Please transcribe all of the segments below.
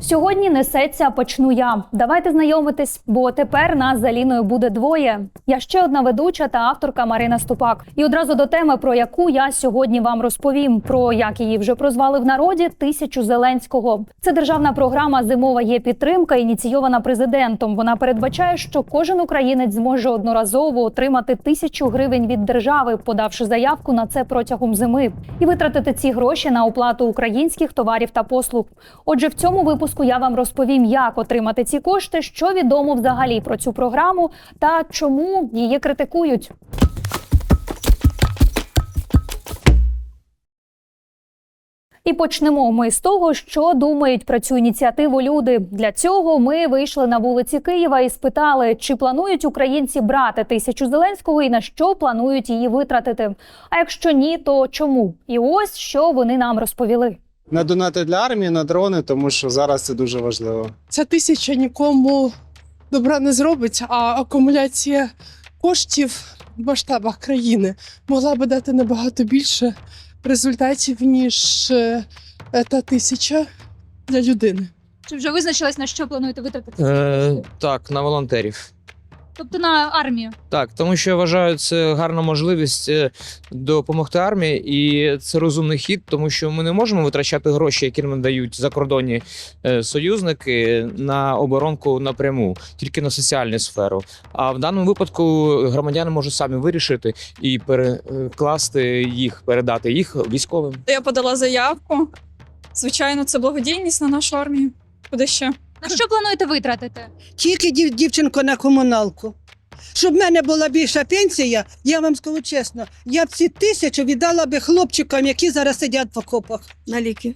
Сьогодні несеться почну я. Давайте знайомитись, бо тепер нас з Аліною буде двоє. Я ще одна ведуча та авторка Марина Ступак. І одразу до теми, про яку я сьогодні вам розповім: про як її вже прозвали в народі тисячу Зеленського. Це державна програма Зимова є підтримка, ініційована президентом. Вона передбачає, що кожен українець зможе одноразово отримати тисячу гривень від держави, подавши заявку на це протягом зими, і витратити ці гроші на оплату українських товарів та послуг. Отже, в цьому випуску я вам розповім, як отримати ці кошти, що відомо взагалі про цю програму та чому її критикують. І почнемо ми з того, що думають про цю ініціативу люди. Для цього ми вийшли на вулиці Києва і спитали, чи планують українці брати тисячу зеленського і на що планують її витратити. А якщо ні, то чому? І ось що вони нам розповіли. На донати для армії, на дрони, тому що зараз це дуже важливо. Ця тисяча нікому добра не зробить, а акумуляція коштів в масштабах країни могла би дати набагато більше результатів, ніж е, та тисяча для людини. Чи вже визначилась на що плануєте витратити? Е, так, на волонтерів. Тобто на армію. Так, тому що я вважаю, це гарна можливість е, допомогти армії, і це розумний хід, тому що ми не можемо витрачати гроші, які нам дають закордонні е, союзники на оборонку напряму, тільки на соціальну сферу. А в даному випадку громадяни можуть самі вирішити і перекласти їх, передати їх військовим. Я подала заявку. Звичайно, це благодійність на нашу армію. Куди ще? На що плануєте витратити? Тільки дів, дівчинко на комуналку. Щоб в мене була більша пенсія, я вам скажу чесно, я б ці тисячу віддала би хлопчикам, які зараз сидять в окопах. На ліки.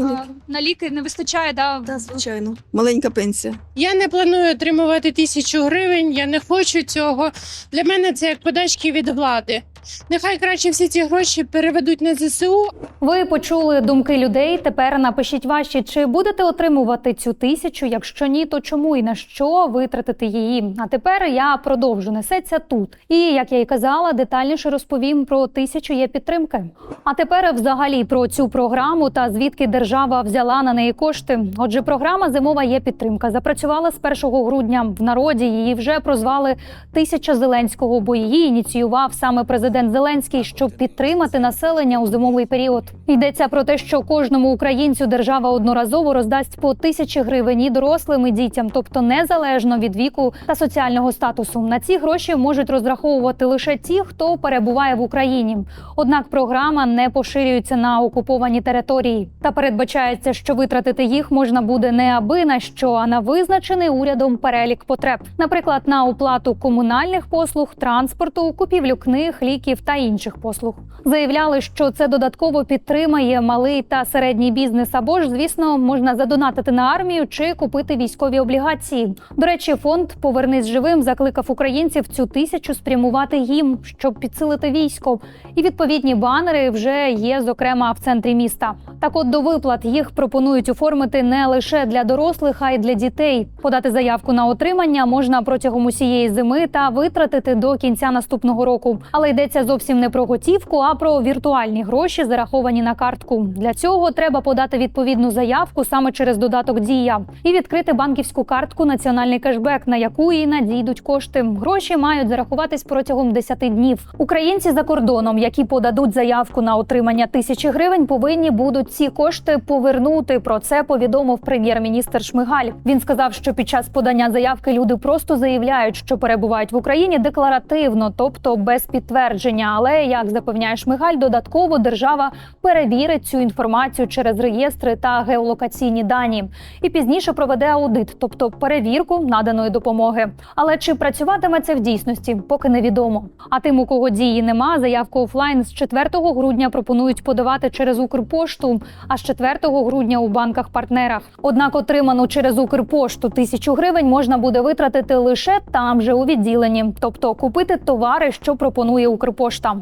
А, на ліки не вистачає, да? Так, звичайно. Маленька пенсія. Я не планую отримувати тисячу гривень, я не хочу цього. Для мене це як подачки від влади. Нехай краще всі ці гроші переведуть на ЗСУ, Ви почули думки людей. Тепер напишіть ваші, чи будете отримувати цю тисячу? Якщо ні, то чому і на що витратити її? А тепер я продовжу несеться тут. І як я й казала, детальніше розповім про тисячу є підтримки. А тепер взагалі про цю програму та звідки держава взяла на неї кошти. Отже, програма Зимова є підтримка запрацювала з 1 грудня. В народі її вже прозвали Тисяча Зеленського, бо її ініціював саме президент Зеленський, щоб підтримати населення у зимовий період. Йдеться про те, що кожному українцю держава одноразово роздасть по тисячі гривень і дорослим і дітям, тобто незалежно від віку та соціального статусу. На ці гроші можуть розраховувати лише ті, хто перебуває в Україні. Однак програма не поширюється на окуповані території та передбачається, що витратити їх можна буде не аби на що, а на визначений урядом перелік потреб, наприклад, на оплату комунальних послуг, транспорту, купівлю книг, ліків та інших послуг. Заявляли, що це додатково підтримає малий та середній бізнес, або ж, звісно, можна задонатити на армію чи купити військові облігації. До речі, фонд Повернись живим закликав українців цю тисячу спрямувати їм, щоб підсилити військо. І відповідні банери вже є, зокрема, в центрі міста. Так, от до виплат їх пропонують оформити не лише для дорослих, а й для дітей. Подати заявку на отримання можна протягом усієї зими та витратити до кінця наступного року. Але йдеться зовсім не про готівку, а про віртуальні гроші, зараховані на картку. Для цього треба подати відповідну заявку саме через додаток Дія і відкрити банківську картку Національний кешбек, на яку і надійдуть кошти. Гроші мають зарахуватись протягом 10 днів. Українці за кордоном, які подадуть заявку на отримання тисячі гривень, повинні будуть ці кошти повернути. Про це повідомив прем'єр-міністр Шмигаль. Він сказав, що під час подання заявки люди просто заявляють, що перебувають в Україні декларативно, тобто без підтвердження. Але як запевняє Шмигаль, додатково держава перевірить цю інформацію через реєстри та геолокаційні дані і пізніше проведе аудит, тобто перевірку наданої допомоги. Але чи працюватиме це в дійсності, поки невідомо. А тим, у кого дії нема, заявку офлайн з 4 грудня пропонують подавати через Укрпошту, а з 4 грудня у банках-партнерах. Однак отриману через Укрпошту тисячу гривень можна буде витратити лише там же у відділенні, тобто купити товари, що пропонує Укрпошта.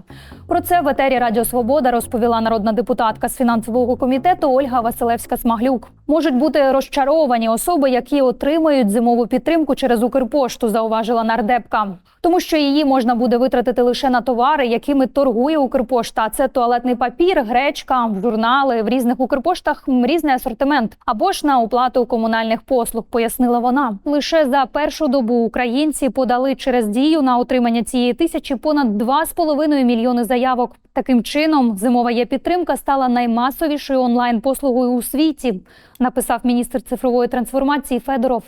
Про це в етері Радіо Свобода розповіла народна депутатка з фінансового комітету Ольга Василевська Смаглюк. Можуть бути розчаровані особи, які отримають зимову підтримку через Укрпошту, зауважила нардепка. Тому що її можна буде витратити лише на товари, якими торгує Укрпошта. Це туалетний папір, гречка, журнали в різних Укрпоштах м, різний асортимент або ж на оплату комунальних послуг, пояснила вона. Лише за першу добу українці подали через дію на отримання цієї тисячі понад 2,5 мільйони заявок. Таким чином, зимова є підтримка стала наймасовішою онлайн послугою у світі, написав міністр цифрової трансформації Федоров.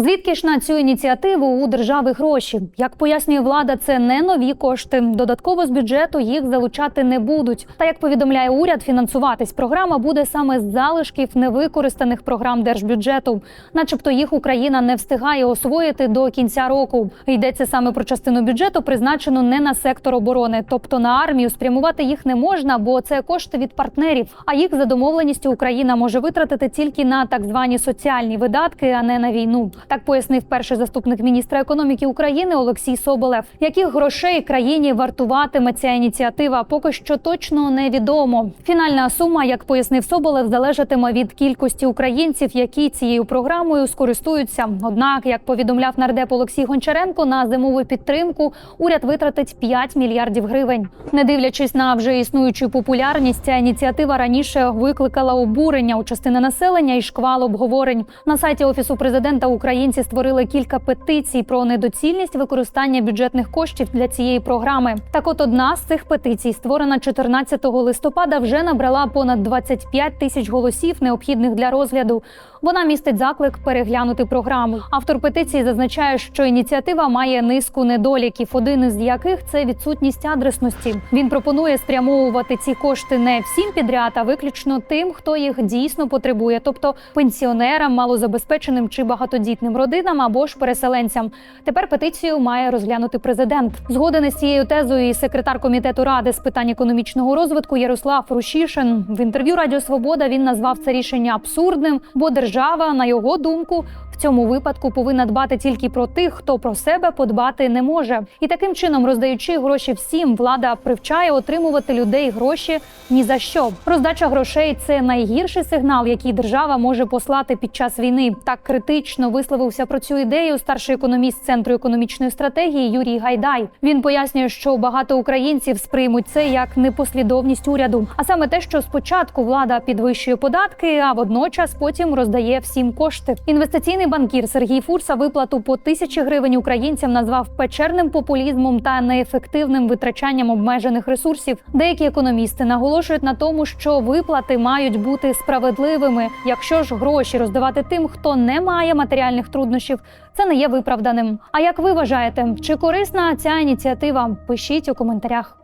Звідки ж на цю ініціативу у держави гроші? Як пояснює влада, це не нові кошти. Додатково з бюджету їх залучати не будуть. Та як повідомляє уряд, фінансуватись програма буде саме з залишків невикористаних програм держбюджету, начебто їх Україна не встигає освоїти до кінця року. Йдеться саме про частину бюджету, призначену не на сектор оборони, тобто на армію. Спрямувати їх не можна, бо це кошти від партнерів. А їх за домовленістю Україна може витратити тільки на так звані соціальні видатки, а не на війну. Так пояснив перший заступник міністра економіки України Олексій Соболев. Яких грошей країні вартуватиме ця ініціатива, поки що точно невідомо. Фінальна сума, як пояснив Соболев, залежатиме від кількості українців, які цією програмою скористуються. Однак, як повідомляв нардеп Олексій Гончаренко, на зимову підтримку уряд витратить 5 мільярдів гривень. Не дивлячись на вже існуючу популярність, ця ініціатива раніше викликала обурення у частини населення і шквал обговорень. На сайті офісу президента українці створили кілька петицій про недоцільність використання бюджетних коштів для цієї програми. Так, от одна з цих петицій, створена 14 листопада, вже набрала понад 25 тисяч голосів, необхідних для розгляду. Вона містить заклик переглянути програму. Автор петиції зазначає, що ініціатива має низку недоліків, один із яких це відсутність адресності. Він пропонує спрямовувати ці кошти не всім підряд, а виключно тим, хто їх дійсно потребує, тобто пенсіонерам, малозабезпеченим чи багатодітним родинам або ж переселенцям. Тепер петицію має розглянути президент. Згоден із цією тезою і секретар комітету ради з питань економічного розвитку Ярослав Рушішин в інтерв'ю Радіо Свобода він назвав це рішення абсурдним, бо держава, на його думку, в цьому випадку повинна дбати тільки про тих, хто про себе подбати не може. І таким чином, роздаючи гроші всім, влада привчає отримувати людей гроші ні за що. Роздача грошей це найгірший сигнал, який держава може послати під час війни. Так критично висловився про цю ідею старший економіст центру економічної стратегії Юрій Гайдай. Він пояснює, що багато українців сприймуть це як непослідовність уряду, а саме те, що спочатку влада підвищує податки, а водночас потім роздає всім кошти. Інвестиційний банкір Сергій Фурса виплату по тисячі гривень українцям назвав печерним популізмом та неефективним витрачанням обмежених ресурсів. Деякі економісти наголошують на тому, що виплати мають бути справедливими. Якщо ж гроші роздавати тим, хто не має матеріальних труднощів, це не є виправданим. А як ви вважаєте, чи корисна ця ініціатива? Пишіть у коментарях.